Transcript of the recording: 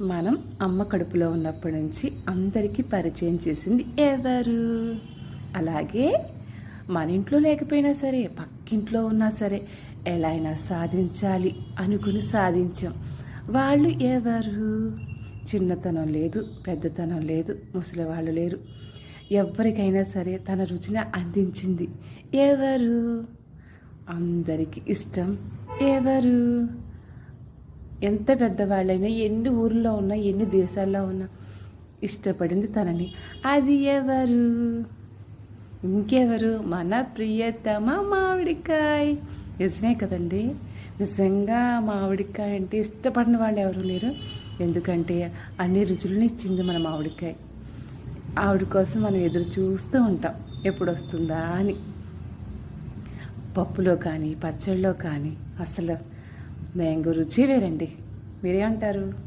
మనం అమ్మ కడుపులో ఉన్నప్పటి నుంచి అందరికీ పరిచయం చేసింది ఎవరు? అలాగే మన ఇంట్లో లేకపోయినా సరే పక్కింట్లో ఉన్నా సరే ఎలా అయినా సాధించాలి అనుకుని సాధించాం. వాళ్ళు ఎవరు? చిన్నతనం లేదు పెద్దతనం లేదు ముసలి వాళ్ళు లేరు. ఎవరికైనా సరే తన రుచిని అందించింది ఎవరు? అందరికీ ఇష్టం ఎవరు? ఎంత పెద్దవాళ్ళైనా ఎన్ని ఊర్లో ఉన్నా ఎన్ని దేశాల్లో ఉన్నా ఇష్టపడింది తనని. అది ఎవరు? ఇంకెవరు? మన ప్రియతమ మామిడికాయ. నిజమే కదండి. నిజంగా మామిడికాయ అంటే ఇష్టపడిన వాళ్ళు ఎవరు లేరు. ఎందుకంటే అన్ని రుచులను ఇచ్చింది మన మామిడికాయ. ఆవిడ కోసం మనం ఎదురు చూస్తూ ఉంటాం. ఎప్పుడు వస్తుందా అని. పప్పులో కానీ పచ్చళ్ళలో కానీ అసలు మ్యాంగో రుచి వేరండి. మీరేమంటారు